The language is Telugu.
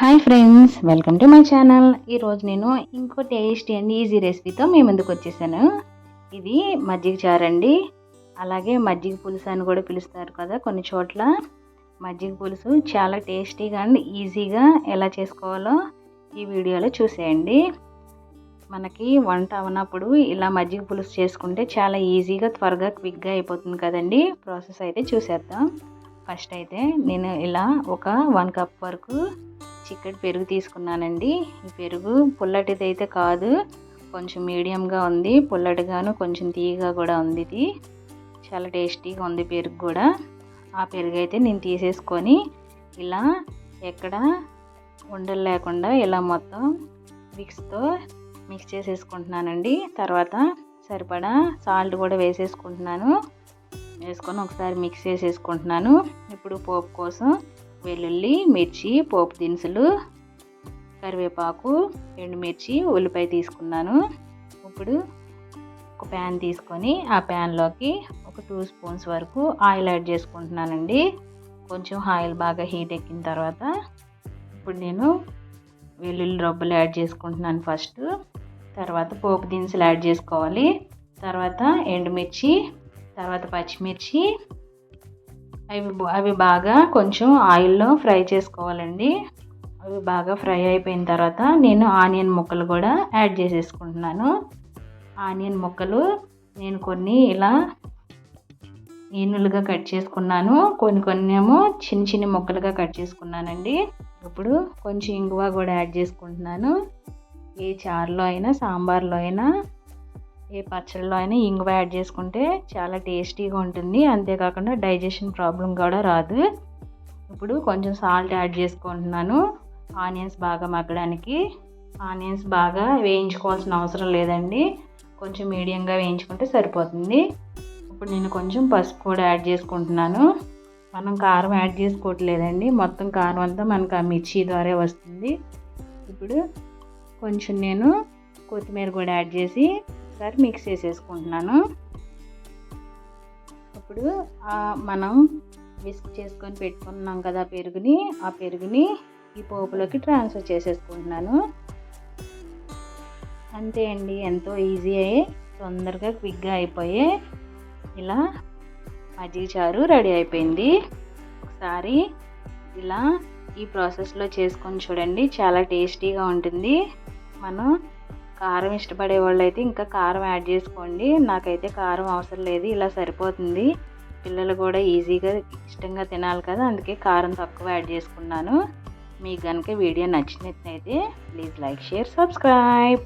Hi friends welcome to my channel ఈరోజు నేను ఇంకో టేస్టీ అండ్ ఈజీ రెసిపీతో మీ ముందుకు వచ్చేసాను. ఇది మజ్జిగ చారు అండి. అలాగే మజ్జిగ పులుసు అని కూడా పిలుస్తారు కదా కొన్ని చోట్ల. మజ్జిగ పులుసు చాలా టేస్టీగా అండ్ ఈజీగా ఎలా చేసుకోవాలో ఈ వీడియోలో చూసేయండి. మనకి వంట అవనప్పుడు ఇలా మజ్జిగ పులుసు చేసుకుంటే చాలా ఈజీగా త్వరగా క్విక్గా అయిపోతుంది కదండి. ప్రాసెస్ అయితే చూసేద్దాం. ఫస్ట్ అయితే నేను ఇలా ఒక వన్ కప్ వరకు చిక్కటి పెరుగు తీసుకున్నానండి. ఈ పెరుగు పుల్లటిది అయితే కాదు. కొంచెం మీడియంగా ఉంది. పుల్లటిగాను కొంచెం తీయగా కూడా ఉంది ఇది. చాలా టేస్టీగా ఉంది పెరుగు కూడా. ఆ పెరుగు అయితే నేను తీసేసుకొని ఇలా ఎక్కడ ఉండలు లేకుండా ఇలా మొత్తం మిక్స్తో మిక్స్ చేసేసుకుంటున్నానండి. తర్వాత సరిపడా సాల్ట్ కూడా వేసేసుకుంటున్నాను. వేసుకొని ఒకసారి మిక్స్ చేసేసుకుంటున్నాను. ఇప్పుడు పోపు కోసం వెల్లుల్లి మిర్చి పోపు దినుసులు కరివేపాకు ఎండుమిర్చి ఉల్లిపాయ తీసుకున్నాను. ఇప్పుడు ఒక ప్యాన్ తీసుకొని ఆ ప్యాన్లోకి ఒక టూ స్పూన్స్ వరకు ఆయిల్ యాడ్ చేసుకుంటున్నానండి. కొంచెం ఆయిల్ బాగా హీట్ ఎక్కిన తర్వాత ఇప్పుడు నేను వెల్లుల్లి రొబ్బలు యాడ్ చేసుకుంటున్నాను ఫస్ట్. తర్వాత పోపు దినుసులు యాడ్ చేసుకోవాలి. తర్వాత ఎండుమిర్చి తర్వాత పచ్చిమిర్చి. అవి అవి బాగా కొంచెం ఆయిల్లో ఫ్రై చేసుకోవాలండి. అవి బాగా ఫ్రై అయిపోయిన తర్వాత నేను ఆనియన్ ముక్కలు కూడా యాడ్ చేసేసుకుంటున్నాను. ఆనియన్ ముక్కలు నేను కొన్ని ఇలా ఏనులుగా కట్ చేసుకున్నాను. కొన్ని కొన్ని ఏమో చిన్న చిన్న ముక్కలుగా కట్ చేసుకున్నానండి. ఇప్పుడు కొంచెం ఇంగువ కూడా యాడ్ చేసుకుంటున్నాను. ఏ చారులో అయినా సాంబార్లో అయినా ఏ పచ్చడిలో అయినా ఇంగువ యాడ్ చేసుకుంటే చాలా టేస్టీగా ఉంటుంది. అంతేకాకుండా డైజెషన్ ప్రాబ్లం కూడా రాదు. ఇప్పుడు కొంచెం సాల్ట్ యాడ్ చేసుకుంటున్నాను. ఆనియన్స్ బాగా మగ్గడానికి. ఆనియన్స్ బాగా వేయించుకోవాల్సిన అవసరం లేదండి. కొంచెం మీడియంగా వేయించుకుంటే సరిపోతుంది. ఇప్పుడు నేను కొంచెం పసుపు కూడా యాడ్ చేసుకుంటున్నాను. మనం కారం యాడ్ చేసుకోవట్లేదండి. మొత్తం కారం అంతా మనకు ఆ మిర్చి ద్వారా వస్తుంది. ఇప్పుడు కొంచెం నేను కొత్తిమీర కూడా యాడ్ చేసి ఒకసారి మిక్స్ చేసేసుకుంటున్నాను. ఇప్పుడు మనం విస్క్ చేసుకొని పెట్టుకున్నాం కదా పెరుగుని ఆ పెరుగుని ఈ పోపులోకి ట్రాన్స్ఫర్ చేసేసుకుంటున్నాను. అంతే అండి ఎంతో ఈజీ అయ్యి తొందరగా క్విక్గా అయిపోయే ఇలా మజ్జిగ చారు రెడీ అయిపోయింది. ఒకసారి ఇలా ఈ ప్రాసెస్లో చేసుకొని చూడండి చాలా టేస్టీగా ఉంటుంది. మనం కారం ఇష్టపడే వాళ్ళు అయితే ఇంకా కారం యాడ్ చేసుకోండి. నాకైతే కారం అవసరం లేదు ఇలా సరిపోతుంది. పిల్లలు కూడా ఈజీగా ఇష్టంగా తినాలి కదా అందుకే కారం తక్కువ యాడ్ చేసుకున్నాను. మీకు కనుక వీడియో నచ్చినట్లయితే ప్లీజ్ లైక్ షేర్ సబ్స్క్రైబ్.